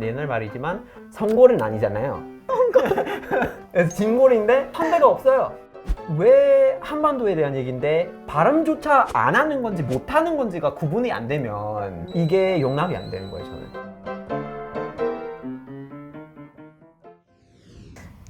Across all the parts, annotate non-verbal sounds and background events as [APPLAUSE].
옛날 말이지만 성골은 아니잖아요. 그래서 진골인데 선배가 없어요. 왜 한반도에 대한 얘기인데 발음조차 안 하는 건지 못 하는 건지가 구분이 안 되면 이게 용납이 안 되는 거예요, 저는.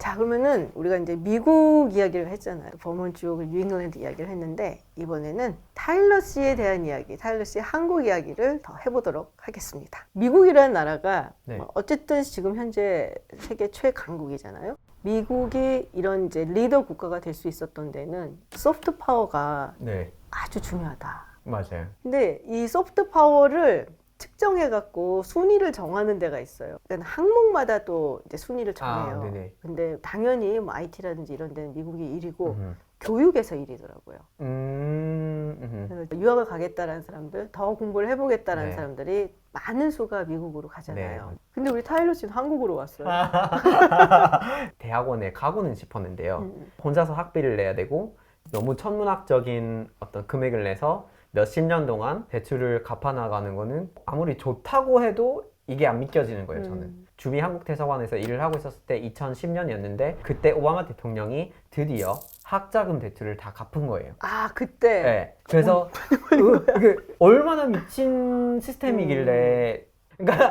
자 그러면은 우리가 이제 미국 이야기를 했잖아요. 버몬트 뉴잉글랜드 이야기를 했는데 이번에는 타일러 씨에 대한 이야기, 타일러 씨의 한국 이야기를 더 해보도록 하겠습니다. 미국이라는 나라가 네. 뭐 어쨌든 지금 현재 세계 최강국이잖아요. 미국이 이런 이제 리더 국가가 될 수 있었던 데는 소프트 파워가 네, 아주 중요하다. 맞아요. 근데 이 소프트 파워를 측정해 갖고 순위를 정하는 데가 있어요. 그러니까 항목마다 또 이제 순위를 정해요. 아, 네네. 근데 당연히 뭐 IT라든지 이런 데는 미국이 1위고 음, 교육에서 1위더라고요. 음, 음. 그래서 유학을 가겠다라는 사람들, 더 공부를 해보겠다라는 네. 사람들이 많은 수가 미국으로 가잖아요. 네. 근데 우리 타일러 씨는 한국으로 왔어요. [LAUGHS] 대학원에 가고는 싶었는데요. 음. 혼자서 학비를 내야 되고 너무 천문학적인 어떤 금액을 내서 몇십 년 동안 대출을 갚아 나가는 거는 아무리 좋다고 해도 이게 안 믿겨지는 거예요, 저는. 음. 주미 한국대사관에서 일을 하고 있었을 때 2010년이었는데 그때 오바마 대통령이 드디어 학자금 대출을 다 갚은 거예요. 아 그때 네. 그래서 [LAUGHS] 그, 그 얼마나 미친 시스템이길래 그러니까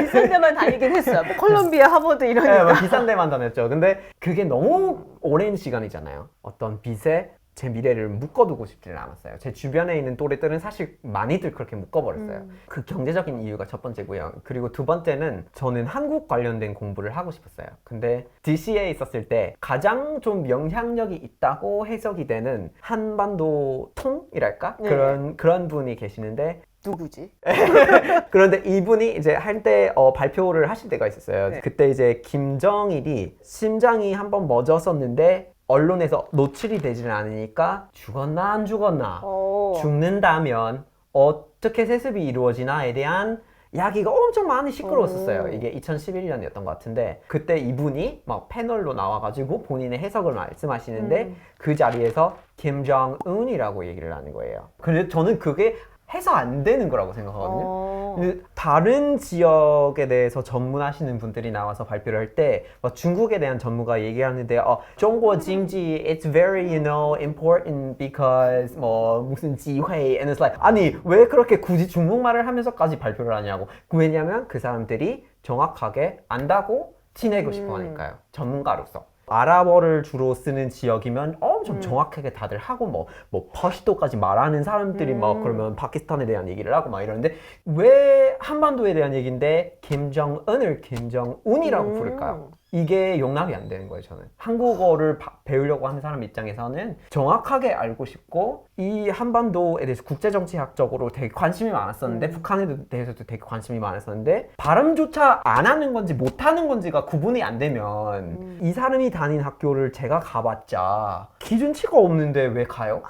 비싼 데만 다니긴 했어요. 뭐 콜롬비아, 하버드 네, 이러니까. 뭐 비싼 데만 다녔죠. 근데 그게 너무 오랜 시간이잖아요. 어떤 빚에 제 미래를 묶어두고 싶지는 않았어요. 제 주변에 있는 또래들은 사실 많이들 그렇게 묶어버렸어요. 음. 그 경제적인 이유가 첫 번째고요. 그리고 두 번째는 저는 한국 관련된 공부를 하고 싶었어요. 근데 DC에 있었을 때 가장 좀 영향력이 있다고 해석이 되는 한반도 통이랄까 네. 그런 그런 분이 계시는데 누구지? [LAUGHS] 그런데 이분이 이제 할때 어, 발표를 하실 때가 있었어요. 네. 그때 이제 김정일이 심장이 한번 멎었었는데 언론에서 노출이 되지는 않으니까 죽었나 안 죽었나 어. 죽는다면 어떻게 세습이 이루어지나에 대한 이야기가 엄청 많이 시끄러웠었어요. 오. 이게 2011년이었던 것 같은데 그때 이분이 막 패널로 나와가지고 본인의 해석을 말씀하시는데 음. 그 자리에서 김정은이라고 얘기를 하는 거예요. 근데 저는 그게 해석 안 되는 거라고 생각하거든요. 어. 근데 다른 지역에 대해서 전문하시는 분들이 나와서 발표를 할때 중국에 대한 전문가 얘기하는데 어, 중국经济 it's very you know important because 뭐 무슨 지회 and it's like 아니 왜 그렇게 굳이 중국말을 하면서까지 발표를 하냐고 왜냐면 그 사람들이 정확하게 안다고 티내고 싶어 음. 하니까요 전문가로서 아랍어를 주로 쓰는 지역이면 엄청 음. 정확하게 다들 하고 뭐, 뭐 퍼시도까지 말하는 사람들이 막 음. 그러면 파키스탄에 대한 얘기를 하고 막 이러는데 왜 한반도에 대한 얘기인데 김정은을 김정운이라고 음. 부를까요? 이게 용납이 안 되는 거예요, 저는. 한국어를 바- 배우려고 하는 사람 입장에서는 정확하게 알고 싶고 이 한반도에 대해서 국제정치학적으로 되게 관심이 많았었는데 음. 북한에 대해서도 되게 관심이 많았었는데 발음조차 안 하는 건지 못 하는 건지가 구분이 안 되면 음. 이 사람이 다닌 학교를 제가 가봤자 기준치가 없는데 왜 가요?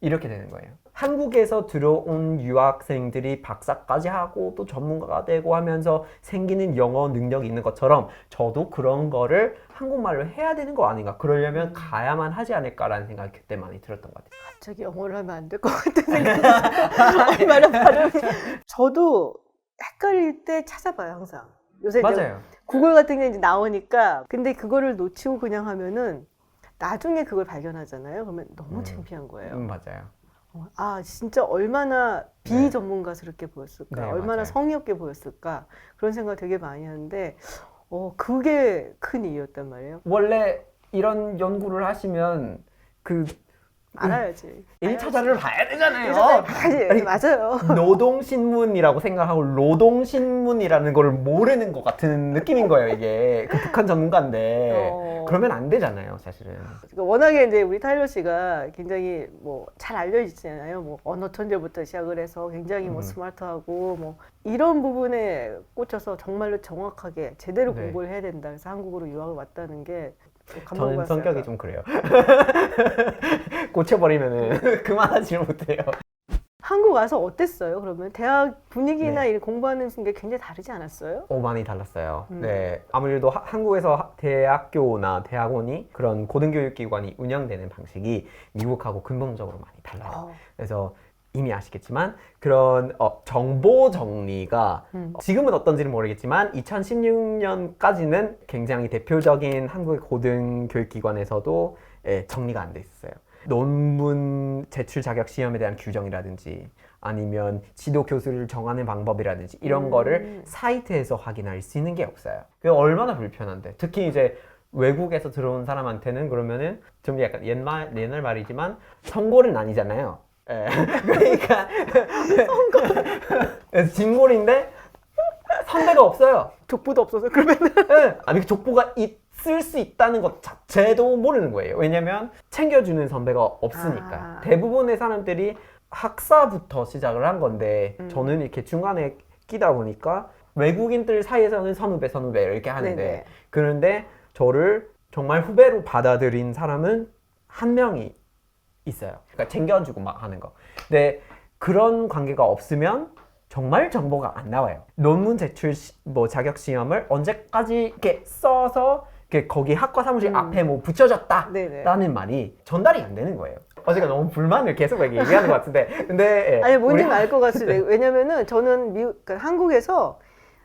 이렇게 되는 거예요. 한국에서 들어온 유학생들이 박사까지 하고 또 전문가가 되고 하면서 생기는 영어 능력이 있는 것처럼 저도 그런 거를 한국말로 해야 되는 거 아닌가. 그러려면 가야만 하지 않을까라는 생각이 그때 많이 들었던 것 같아요. 갑자기 영어를 하면 안 될 것 같은 생각이 [LAUGHS] 얼마나 발음이 저도 헷갈릴 때 찾아봐요 항상 요새 맞아요. 구글 같은 게 이제 나오니까 근데 그거를 놓치고 그냥 하면은 나중에 그걸 발견하잖아요 그러면 너무 음. 창피한 거예요 음, 맞아요. 어, 아 진짜 얼마나 네. 비전문가스럽게 보였을까 네, 얼마나 맞아요. 성의 없게 보였을까 그런 생각 되게 많이 하는데 어 그게 큰 이유였단 말이에요 원래 이런 연구를 하시면 그 알아야지 1차자를 봐야 되잖아요. 아니, 맞아요 [LAUGHS] 노동신문이라고 생각하고 노동신문이라는 걸 모르는 것 같은 느낌인 거예요, 이게. 그 북한 전문가인데. 어. 그러면 안 되잖아요, 사실은. 그러니까 워낙에 이제 우리 타일러 씨가 굉장히 뭐 잘 알려지잖아요. 뭐 언어 천재부터 시작을 해서 굉장히 뭐 음. 스마트하고 뭐 이런 부분에 꽂혀서 정말로 정확하게 제대로 네. 공부를 해야 된다. 그래서 한국으로 유학을 왔다는 게 저는. 성격이 좀 그래요. [LAUGHS] 고쳐버리면은 [LAUGHS] 그만하지 못해요. 한국 와서 어땠어요? 그러면 대학 분위기나 네. 이 공부하는 게 굉장히 다르지 않았어요? 오, 많이 달랐어요. 음. 네. 아무래도 하- 한국에서 하- 대학교나 대학원이 그런 고등교육기관이 운영되는 방식이 미국하고 근본적으로 많이 달라요. 어, 그래서 이미 아시겠지만 그런 어, 정보 정리가 음. 지금은 어떤지는 모르겠지만 2016년까지는 굉장히 대표적인 한국의 고등교육기관에서도 예, 정리가 안 돼 있었어요. 논문 제출 자격 시험에 대한 규정이라든지 아니면 지도 교수를 정하는 방법이라든지 이런 음. 거를 사이트에서 확인할 수 있는 게 없어요. 그게 얼마나 불편한데. 특히 이제 외국에서 들어온 사람한테는 그러면은 좀 약간 옛말 옛날 말이지만 선골은 아니잖아요. 예. [LAUGHS] 그러니까 선골 [LAUGHS] 진골인데 선배가 없어요. 족보도 없어서 그러면은 예. 아니 그 족보가 있 을수 있다는 것 자체도 모르는 거예요. 왜냐면 챙겨주는 선배가 없으니까. 아. 대부분의 사람들이 학사부터 시작을 한 건데 음. 저는 이렇게 중간에 끼다 보니까 외국인들 사이에서는 선후배 선후배 이렇게 하는데 네네. 그런데 저를 정말 후배로 받아들인 사람은 한 명이 있어요. 그러니까 챙겨주고 막 하는 거. 근데 그런 관계가 없으면 정말 정보가 안 나와요. 논문 제출 시, 뭐 자격 시험을 언제까지 이렇게 써서 거기 학과 사무실 음. 앞에 뭐 붙여줬다. 네네. 라는 말이 전달이 안 되는 거예요. 어제가 너무 불만을 계속 얘기하는 것 같은데, 근데 예, 아니 뭔지 우리 알것 같은데 [LAUGHS] 왜냐면은 저는 미국 그러니까 한국에서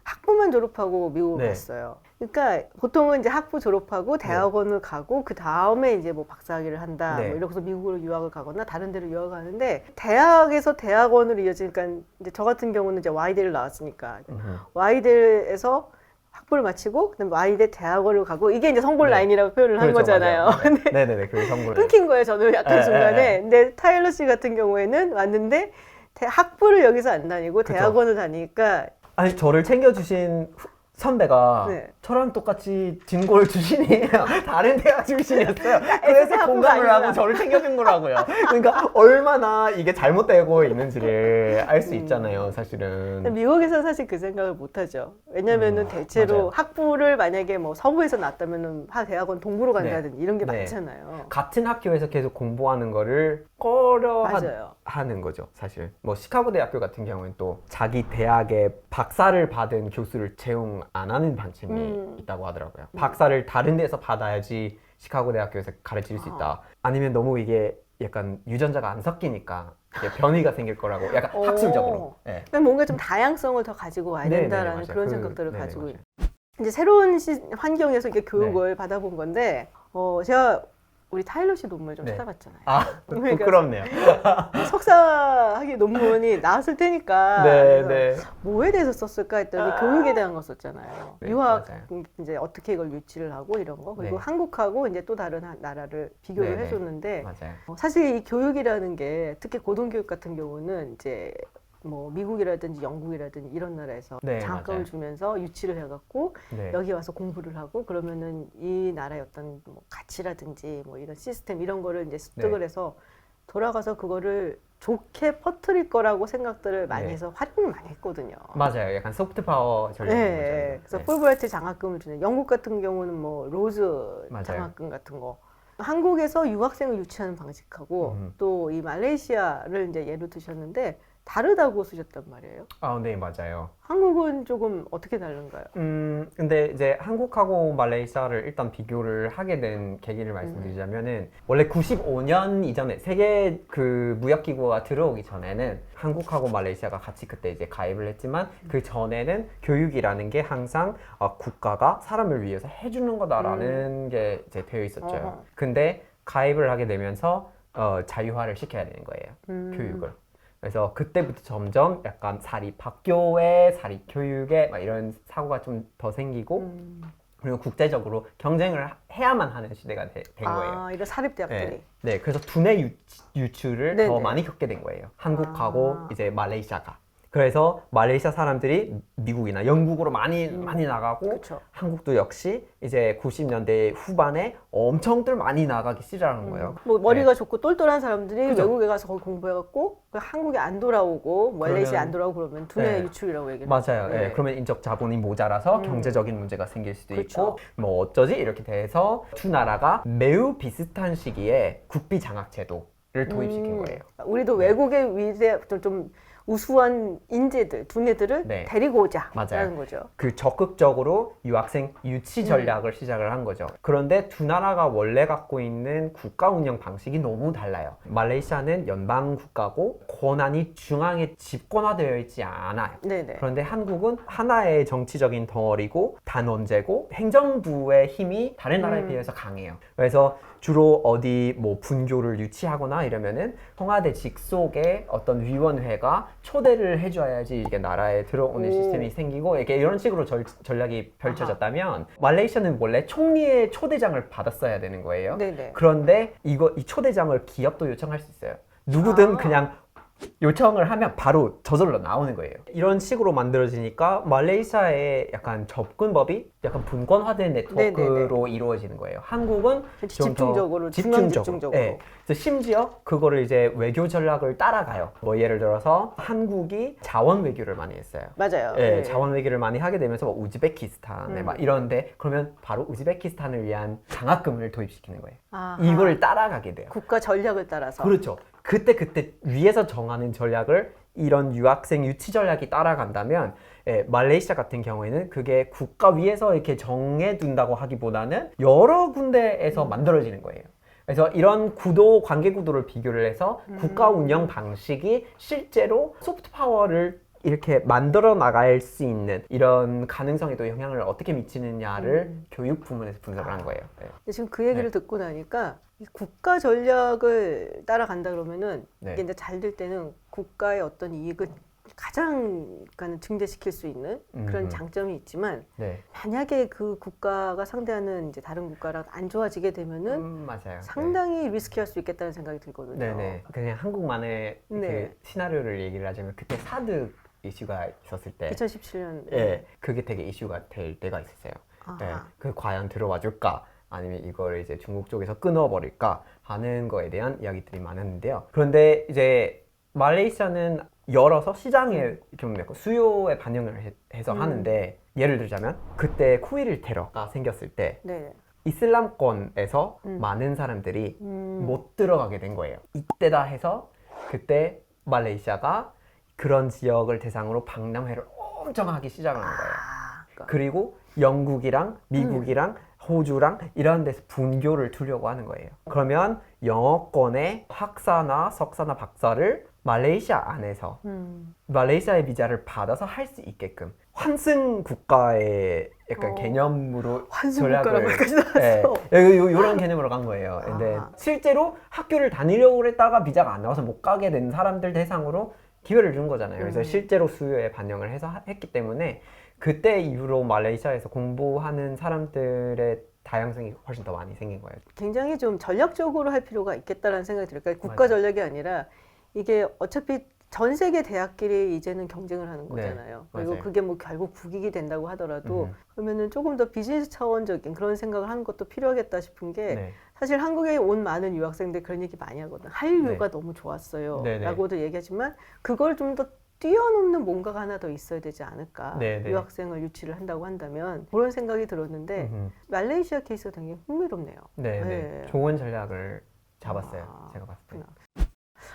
학부만 졸업하고 미국을 네. 갔어요. 그러니까 보통은 이제 학부 졸업하고 대학원을 가고 그 다음에 이제 뭐 박사학위를 한다. 네. 뭐 이러고서 미국으로 유학을 가거나 다른 데로 유학을 가는데 대학에서 대학원으로 이어지니까 이제 저 같은 경우는 이제 와이대를 나왔으니까. 와이대에서 학부를 마치고 그다음에 와이대 대학원을 가고 이게 이제 성골 네. 라인이라고 표현을 한 그렇죠, 거잖아요. 맞아요. 근데 네, 네, 네, 그 성분. 끊긴 거예요. 저는 약간 예, 중간에. 예, 예. 근데 타일러 씨 같은 경우에는 왔는데 대- 학부를 여기서 안 다니고 그쵸. 대학원을 다니니까 아니 저를 챙겨주신 후- 선배가 네. 저랑 똑같이 진골 출신이에요. [LAUGHS] 다른 대학 출신이었어요. SS 그래서 공감을. 하고 저를 챙겨준 거라고요. 그러니까 얼마나 이게 잘못되고 있는지를 알수 음. 있잖아요, 사실은. 미국에서는 사실 그 생각을 못 하죠. 왜냐면은 음, 대체로 맞아요. 학부를 만약에 뭐 서부에서 났다면은 하 대학원 동부로 간다든지 이런 게 네. 많잖아요. 같은 학교에서 계속 공부하는 거를 꺼려 하, 맞아요. 하는 거죠, 사실. 뭐 시카고 대학교 같은 경우는 또 자기 대학에 박사를 받은 교수를 채용 안 하는 방침이 음. 있다고 하더라고요. 박사를 다른 데서 받아야지 시카고 대학교에서 가르칠 수 있다. 아니면 너무 이게 약간 유전자가 안 섞이니까 이게 변이가 생길 거라고 약간 오. 학술적으로. 네. 뭔가 좀 다양성을 더 가지고 와야 네, 네, 된다라는 맞아요. 그런 그- 생각들을 네, 네, 가지고 맞아요. 이제 새로운 시, 환경에서 이렇게 교육을 받아본 건데 어 제가 우리 타일러 씨 논문을 좀 네. 찾아봤잖아요. 아 [LAUGHS] 그러니까- 부끄럽네요. 석사학위 논문이 나왔을 테니까 네, 네. 뭐에 대해서 썼을까 했더니 교육에 대한 거 썼잖아요. 네, 유학 맞아요. 이제 어떻게 이걸 유치를 하고 이런 거 그리고 네. 한국하고 이제 또 다른 한 나라를 비교를 네, 네. 해줬는데 맞아요. 어, 사실 이 교육이라는 게 특히 고등교육 같은 경우는 이제 뭐 미국이라든지 영국이라든지 이런 나라에서 네, 장학금을 맞아요. 주면서 유치를 해갖고 네. 여기 와서 공부를 하고 그러면은 이 나라의 어떤 뭐 가치라든지 뭐 이런 시스템 이런 거를 이제 습득을 네. 해서 돌아가서 그거를 좋게 퍼뜨릴 거라고 생각들을 많이 네. 해서 활용을 많이 했거든요. 맞아요. 약간 소프트 파워 전략인 네, 거죠. 그래서 네. 풀브라이트 장학금을 주는 영국 같은 경우는 뭐 로즈 맞아요. 장학금 같은 거 한국에서 유학생을 유치하는 방식하고 음. 또이 말레이시아를 이제 예로 드셨는데 다르다고 쓰셨단 말이에요. 아, 네, 맞아요. 한국은 조금 어떻게 다른가요? 음, 근데 이제 한국하고 말레이시아를 일단 비교를 하게 된 계기를 말씀드리자면은 원래 95년 이전에 세계 그 무역기구가 들어오기 전에는 한국하고 말레이시아가 같이 그때 이제 가입을 했지만 그 전에는 교육이라는 게 항상 어, 국가가 사람을 위해서 해주는 거다라는 게 이제 되어 있었죠. 어허. 근데 가입을 하게 되면서 어, 자유화를 시켜야 되는 거예요. 음. 교육을. 그래서 그때부터 점점 약간 사립 학교에 사립 교육에 막 이런 사고가 좀 더 생기고 음. 그리고 국제적으로 경쟁을 하- 해야만 하는 시대가 되- 된 거예요. 아, 이런 사립대학들이. 네, 네, 그래서 두뇌 유, 유출을 네네. 더 많이 겪게 된 거예요. 한국하고 아. 이제 말레이시아가. 그래서 말레이시아 사람들이 미국이나 영국으로 많이 음. 많이 나가고 그렇죠. 한국도 역시 이제 90년대 후반에 엄청들 많이 나가기 시작한 거예요. 뭐 머리가 좋고 똘똘한 사람들이 그죠. 외국에 가서 거기 공부해갖고 그 한국에 안 돌아오고 말레이시아 안 돌아오고 그러면 두뇌 네. 유출이라고 얘기를 맞아요. 하죠. 예, 그러면 인적 자본이 모자라서 음. 경제적인 문제가 생길 수도 그쵸. 있고 뭐 어쩌지 이렇게 돼서 두 나라가 매우 비슷한 시기에 국비 장학 제도를 도입시킨 음. 거예요. 우리도 네. 외국의 위대 좀, 좀 우수한 인재들, 두뇌들을 네. 데리고 오자라는 맞아요. 거죠. 그 적극적으로 유학생 유치 전략을 시작을 한 거죠. 그런데 두 나라가 원래 갖고 있는 국가 운영 방식이 너무 달라요. 말레이시아는 연방 국가고 권한이 중앙에 집권화되어 있지 않아요. 네네. 그런데 한국은 하나의 정치적인 덩어리고 단원제고 행정부의 힘이 다른 나라에 음. 비해서 강해요. 그래서 주로 어디 뭐 분교를 유치하거나 이러면은 청와대 직속의 어떤 위원회가 초대를 해줘야지 이게 나라에 들어오는 오. 시스템이 생기고 이렇게 이런 식으로 절- 전략이 펼쳐졌다면 말레이시아는 원래 총리의 초대장을 받았어야 되는 거예요. 네네. 그런데 이거 이 초대장을 기업도 요청할 수 있어요. 누구든 아. 그냥 요청을 하면 바로 저절로 나오는 거예요. 이런 식으로 만들어지니까 말레이시아의 약간 접근법이 약간 분권화된 네트워크로 이루어지는 거예요. 한국은 그치, 좀더 집중적으로, 집중적으로. 예. 그래서 심지어 그거를 이제 외교 전략을 따라가요. 뭐 예를 들어서 한국이 자원 외교를 많이 했어요. 맞아요. 예, 네. 자원 외교를 많이 하게 되면서 뭐 우즈베키스탄에 음. 막 이런데 그러면 바로 우즈베키스탄을 위한 장학금을 도입시키는 거예요. 아하. 이걸 따라가게 돼요. 국가 전략을 따라서. 그렇죠. 그때 그때 위에서 정하는 전략을 이런 유학생 유치 전략이 따라간다면 예, 말레이시아 같은 경우에는 그게 국가 위에서 이렇게 정해둔다고 하기보다는 여러 군데에서 만들어지는 거예요. 그래서 이런 구도 관계 구도를 비교를 해서 국가 운영 방식이 실제로 소프트 파워를 이렇게 만들어 나갈 수 있는 이런 가능성에도 영향을 어떻게 미치느냐를 음. 교육 부문에서 분석을 한 거예요. 네. 근데 지금 그 얘기를 네. 듣고 나니까 이 국가 전략을 따라간다 그러면은 네. 이게 이제 잘 될 때는 국가의 어떤 이익을 가장 그러니까 증대시킬 수 있는 그런 음. 장점이 있지만 네. 만약에 그 국가가 상대하는 이제 다른 국가랑 안 좋아지게 되면은 음, 맞아요. 네. 상당히 리스키할 수 있겠다는 생각이 들거든요. 네네. 그냥 한국만의 네. 그 시나리오를 얘기를 하자면 그때 사드 이슈가 있었을 때, 2017년. 예, 그게 되게 이슈가 될 때가 있었어요. 예, 아하. 그 과연 들어와 줄까? 아니면 이거를 이제 중국 쪽에서 끊어버릴까 하는 거에 대한 이야기들이 많았는데요. 그런데 이제 말레이시아는 열어서 시장에 좀 약간 수요에 반영을 해, 해서 음. 하는데 예를 들자면 그때 쿠이릴 테러가 생겼을 때 네. 이슬람권에서 음. 많은 사람들이 음. 못 들어가게 된 거예요. 이때다 해서 그때 말레이시아가 그런 지역을 대상으로 박람회를 엄청 하기 시작한 거예요. 아, 그러니까. 그리고 영국이랑 미국이랑 음. 호주랑 이런 데서 분교를 두려고 하는 거예요. 그러면 영어권의 학사나 석사나 박사를 말레이시아 안에서 음. 말레이시아의 비자를 받아서 할 수 있게끔 환승 국가의 약간 어. 개념으로 전략을-. 예, 요, 요, 런 개념으로 간 거예요. 근데 아하. 실제로 학교를 다니려고 했다가 비자가 안 나와서 못 가게 된 사람들 대상으로 기회를 준 거잖아요. 그래서 음. 실제로 수요에 반영을 해서 하- 했기 때문에 그때 이후로 말레이시아에서 공부하는 사람들의 다양성이 훨씬 더 많이 생긴 거예요. 굉장히 좀 전략적으로 할 필요가 있겠다라는 생각이 들어요. 그러니까 국가. 전략이 아니라 이게 어차피 전 세계 대학끼리 이제는 경쟁을 하는 네, 거잖아요. 그리고 맞아요. 그게 뭐 결국 국익이 된다고 하더라도 음. 그러면은 조금 더 비즈니스 차원적인 그런 생각을 하는 것도 필요하겠다 싶은 게 네. 사실 한국에 온 많은 유학생들 그런 얘기 많이 하거든. 한류가 네. 너무 좋았어요. 네네. 라고도 얘기하지만 그걸 좀 더 뛰어넘는 뭔가가 하나 더 있어야 되지 않을까. 유학생을 유치를 한다고 한다면 그런 생각이 들었는데 음흠. 말레이시아 케이스가 굉장히 흥미롭네요. 네, 네. 네. 좋은 전략을 잡았어요. 아, 제가 봤을 때. 그렇구나.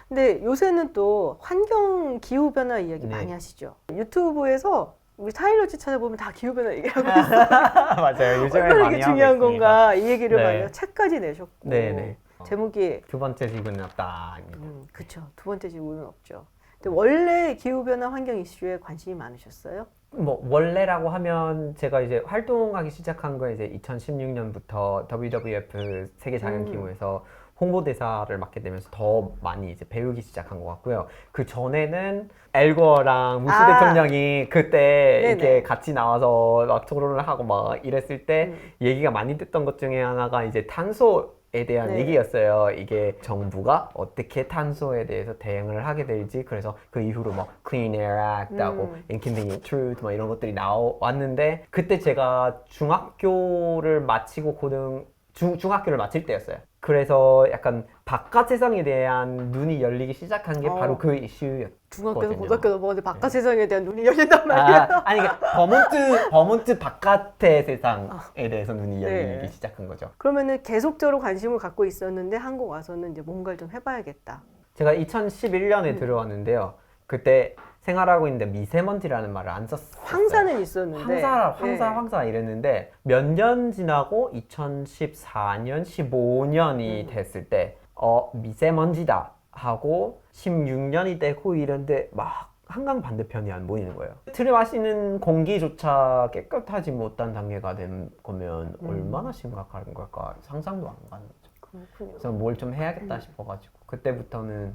근데 요새는 또 환경 기후 변화 이야기 네. 많이 하시죠. 유튜브에서 우리 타일러치 찾아보면 다 기후 변화 얘기하고 있어요. [LAUGHS] 맞아요. 요즘에 얼마나 많이 이게 하고 중요한 있습니다. 건가 이 얘기를 네. 많이 해요. 책까지 내셨고 네, 네. 어, 제목이 두 번째 지구는 없다. 음, 그렇죠. 두 번째 지구는 없죠. 근데 원래 기후 변화 환경 이슈에 관심이 많으셨어요? 뭐 원래라고 하면 제가 이제 활동하기 시작한 거 이제 2016년부터 WWF 세계 자연 음. 기구에서 홍보대사를 맡게 되면서 더 많이 이제 배우기 시작한 것 같고요. 그 전에는 엘거랑 무스 아. 대통령이 그때 네네. 이렇게 같이 나와서 막 토론을 하고 막 이랬을 때 음. 얘기가 많이 됐던 것 중에 하나가 이제 탄소 에 대한 네. 얘기였어요. 이게 정부가 어떻게 탄소에 대해서 대응을 하게 될지 그래서 그 이후로 뭐 Clean Air Act하고 음. Inconvenient Truth 뭐 이런 것들이 나왔는데 그때 제가 중학교를 마치고 고등 중, 중학교를 마칠 때였어요. 그래서 약간 바깥 세상에 대한 눈이 열리기 시작한 게 어. 바로 그 이슈였. 중학교도 거든요. 고등학교 넘어갔는데 바깥 세상에 대한 눈이 열린단 말이야. 아, 아니 그러니까 버몬트 버몬트 바깥의 세상에 대해서 눈이 열리기 네. 시작한 거죠. 그러면은 계속적으로 관심을 갖고 있었는데 한국 와서는 이제 뭔가를 좀 해봐야겠다. 제가 2011년에 음. 들어왔는데요. 그때 생활하고 있는데 미세먼지라는 말을 안 썼어요. 황사는 있었는데 황사, 황사, 네. 황사 이랬는데 몇 년 지나고 2014년, 15년이 음. 됐을 때 어, 미세먼지다 하고 16년이 되고 이런데 막 한강 반대편이 안 보이는 거예요. 들이마시는 공기조차 깨끗하지 못한 단계가 된 거면 음. 얼마나 심각한 걸까 상상도 안 가는 거죠. 그렇군요. 그래서 뭘 좀 해야겠다 싶어가지고 그때부터는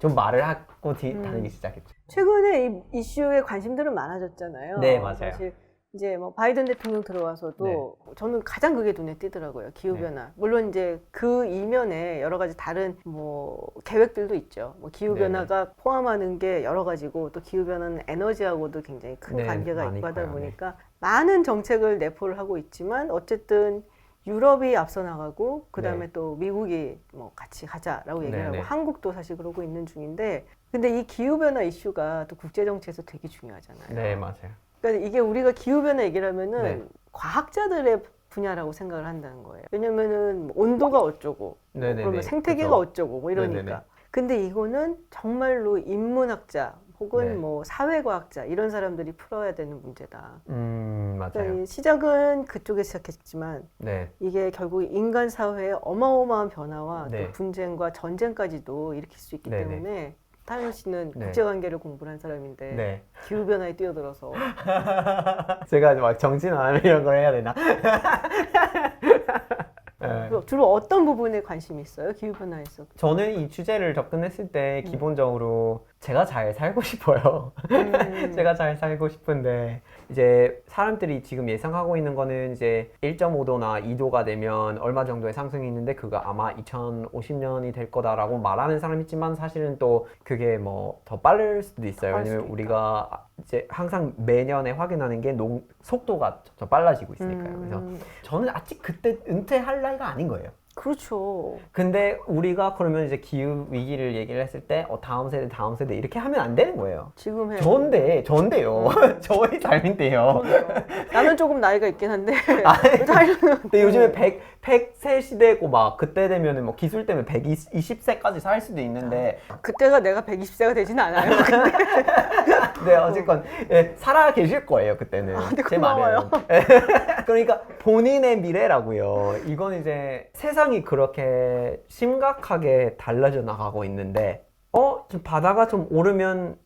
좀 말을 하고 뒤, 음. 다니기 시작했죠. 최근에 이 이슈에 관심들은 많아졌잖아요. 네, 맞아요. 사실 이제 뭐 바이든 대통령 들어와서도 네. 저는 가장 그게 눈에 띄더라고요. 기후 변화. 물론 이제 그 이면에 여러 가지 다른 뭐 계획들도 있죠. 뭐 기후 네네. 변화가 포함하는 게 여러 가지고 또 기후 변화는 에너지하고도 굉장히 큰 네, 관계가 있고 하다. 보니까 많은 정책을 내포를 하고 있지만 어쨌든 유럽이 앞서 나가고 그다음에 네. 또 미국이 뭐 같이 가자라고 얘기를 네네. 하고 한국도 사실 그러고 있는 중인데 근데 이 기후 변화 이슈가 또 국제 정치에서 되게 중요하잖아요. 네 맞아요. 그러니까 이게 우리가 기후 변화 얘기를 하면은 네. 과학자들의 분야라고 생각을 한다는 거예요. 왜냐면은 뭐 온도가 어쩌고, 네네네. 그러면 생태계가 그죠. 어쩌고 뭐 이러니까. 네네네. 근데 이거는 정말로 인문학자 혹은 네. 뭐 사회과학자 이런 사람들이 풀어야 되는 문제다. 음 그러니까 맞아요. 이 시작은 그쪽에 시작했지만 네. 이게 결국 인간 사회의 어마어마한 변화와 네. 또 분쟁과 전쟁까지도 일으킬 수 있기 네네. 때문에 타연 씨는 네. 국제관계를 공부를 한 사람인데 네. 기후 변화에 뛰어들어서 [LAUGHS] 제가 막 정신 안 하면 [LAUGHS] 이런 걸 해야 되나? [LAUGHS] 네. 주로 어떤 부분에 관심이 있어요? 기후 변화에서. 저는 이 주제를 접근했을 때 음. 기본적으로 제가 잘 살고 싶어요. 음. [LAUGHS] 제가 잘 살고 싶은데 이제 사람들이 지금 예상하고 있는 거는 이제 1.5도나 2도가 되면 얼마 정도의 상승이 있는데 그거 아마 2050년이 될 거다라고 말하는 사람이 있지만 사실은 또 그게 뭐 더 빠를 수도 있어요. 왜냐면. 우리가 이제 항상 매년에 확인하는 게 농, 속도가 더 빨라지고 있으니까요. 그래서 음, 저는 아직 그때 은퇴할 나이가 아닌 거예요. 그렇죠. 근데 우리가 그러면 이제 기후 위기를 얘기를 했을 때 어, 다음 세대 다음 세대 이렇게 하면 안 되는 거예요. 지금 해. 전데 전데요. [LAUGHS] 저희 삶인데요. 그러네요. 나는 조금 나이가 있긴 한데 [LAUGHS] 아니, 타이러는 근데 요즘에 100, 100세 시대고 막 그때 되면은 뭐 기술 때문에 120세까지 살 수도 있는데 그때가 내가 120세가 되진 않아요. [LAUGHS] 네 어쨌건 예, 살아 계실 거예요 그때는. 아, 네, 제 고마워요. 말은 [LAUGHS] 그러니까 본인의 미래라고요. 이건 이제 세상이 그렇게 심각하게 달라져 나가고 있는데 어 좀 바다가 좀 오르면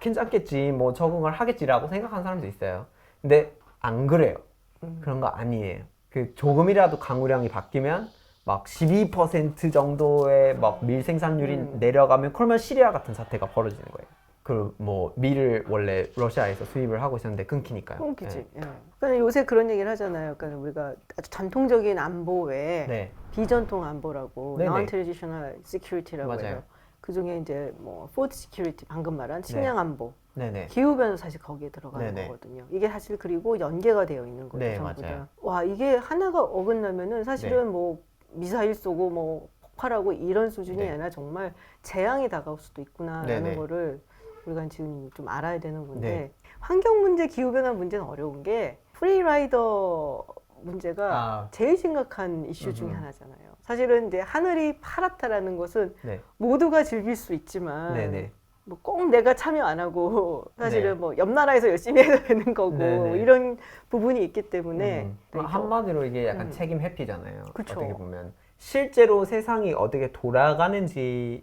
괜찮겠지 뭐 적응을 하겠지라고 생각하는 사람도 있어요. 근데 안 그래요. 음. 그런 거 아니에요 그 조금이라도 강우량이 바뀌면 막 12% 정도의 막 밀 생산률이 음. 내려가면 그러면 시리아 같은 사태가 벌어지는 거예요. 그 뭐 밀을 원래 러시아에서 수입을 하고 있었는데 끊기니까요. 끊기지. 네. 예. 그러니까 요새 그런 얘기를 하잖아요. 그러니까 우리가 아주 전통적인 안보 외에 네. 비전통 안보라고 네네. non-traditional security라고 맞아요. 해서 그 중에 이제 뭐 food security 방금 말한 식량 안보, 네, 네. 기후 변화 사실 거기에 들어가는 네네. 거거든요. 이게 사실 그리고 연계가 되어 있는 거죠. 네, 전부 맞아요. 다. 와 이게 하나가 어긋나면은 사실은 네. 뭐 미사일 쏘고 뭐 폭발하고 이런 수준이 네. 아니라 정말 재앙이 다가올 수도 있구나라는 네네. 거를 우리가 지금 좀 알아야 되는 건데 네. 환경 문제, 기후 변화 문제는 어려운 게 프리라이더 문제가 아. 제일 심각한 이슈 중에 음흠. 하나잖아요. 사실은 이제 하늘이 파랗다라는 것은 네. 모두가 즐길 수 있지만 네, 네. 뭐 꼭 내가 참여 안 하고 [LAUGHS] 사실은 네. 뭐옆 나라에서 열심히 해야 되는 거고 네네. 이런 부분이 있기 때문에 음. 네, 이거- 한마디로 이게 약간 음. 책임 회피잖아요. 그쵸. 어떻게 보면 실제로 세상이 어떻게 돌아가는지를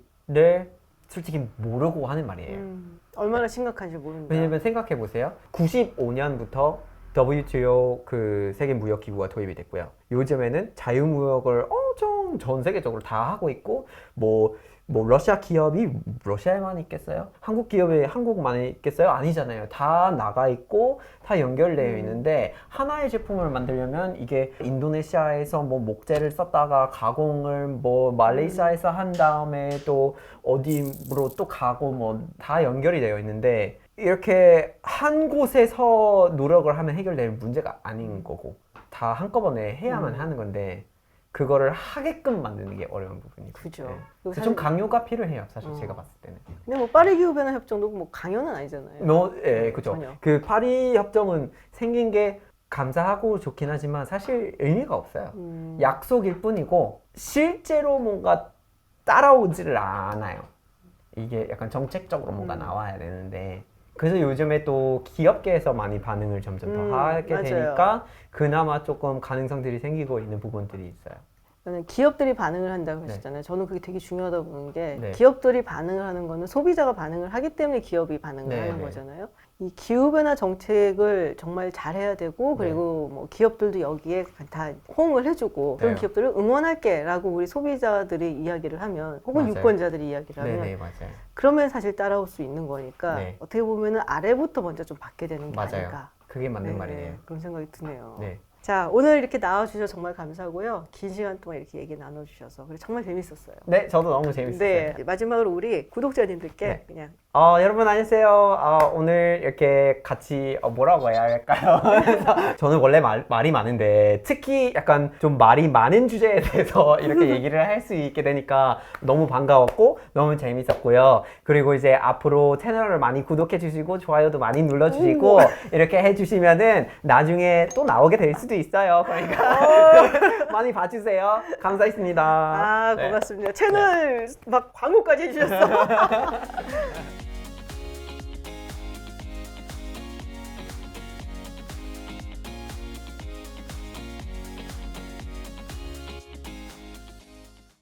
솔직히 모르고 하는 말이에요. 음, 얼마나 심각한지 모른다. 왜냐면 생각해 보세요. 95년부터 WTO 그 세계 무역 기구가 도입이 됐고요. 요즘에는 자유 무역을 엄청 전 세계적으로 다 하고 있고 뭐 뭐 러시아 기업이 러시아에만 있겠어요? 한국 기업이 한국만 있겠어요? 아니잖아요. 다 나가 있고 다 연결되어 음. 있는데 하나의 제품을 만들려면 이게 인도네시아에서 뭐 목재를 썼다가 가공을 뭐 말레이시아에서 한 다음에 또 어디로 또 가고 뭐 다 연결이 되어 있는데 이렇게 한 곳에서 노력을 하면 해결될 문제가 아닌 거고 다 한꺼번에 해야만 음. 하는 건데 그거를 하게끔 만드는 게 어려운 부분이고 그죠. 네. 그래서 좀 사실- 강요가 필요해요 사실 어. 제가 봤을 때는 근데 뭐 파리 기후 변화 협정도 뭐 강요는 아니잖아요. 뭐, 예, 그죠 전혀. 그 파리 협정은 생긴 게 감사하고 좋긴 하지만 사실 의미가 없어요 음, 약속일 뿐이고 실제로 뭔가 따라오지를 않아요 이게 약간 정책적으로 뭔가 음. 나와야 되는데 그래서 요즘에 또 기업계에서 많이 반응을 점점 더 음, 하게 맞아요. 되니까 그나마 조금 가능성들이 생기고 있는 부분들이 있어요. 저는 기업들이 반응을 한다고 하셨잖아요. 저는 그게 되게 중요하다고 보는 게 네. 기업들이 반응을 하는 거는 소비자가 반응을 하기 때문에 기업이 반응을 네, 하는 네. 거잖아요. 이 기후변화 정책을 정말 잘해야 되고 네. 그리고 뭐 기업들도 여기에 다 호응을 해주고 그런 네. 기업들을 응원할게라고 우리 소비자들이 이야기를 하면 혹은 맞아요. 유권자들이 이야기를 하면 네네 맞아요. 그러면 사실 따라올 수 있는 거니까 네. 어떻게 보면은 아래부터 먼저 좀 받게 되는 게 맞아요. 아닐까. 그게 맞는 네, 말이에요. 그런 생각이 드네요. 네. 자 오늘 이렇게 나와주셔서 정말 감사하고요. 긴 시간 동안 이렇게 얘기 나눠주셔서 정말 재밌었어요. 네, 저도 너무 재밌었어요. 네 마지막으로 우리 구독자님들께 네. 그냥 어, 여러분 안녕하세요. 어, 오늘 이렇게 같이 어, 뭐라고 해야 할까요? [LAUGHS] 그래서 저는 원래 말, 말이 많은데 특히 약간 좀 말이 많은 주제에 대해서 [LAUGHS] 이렇게 [LAUGHS] 얘기를 할 수 있게 되니까 너무 반가웠고 너무 재밌었고요. 그리고 이제 앞으로 채널을 많이 구독해 주시고 좋아요도 많이 눌러 주시고 이렇게 해 주시면은 나중에 또 나오게 될 수도 있어요. 그러니까 많이 봐 주세요. 감사했습니다. 아 네. 고맙습니다. 채널 막 광고까지 해주셨어.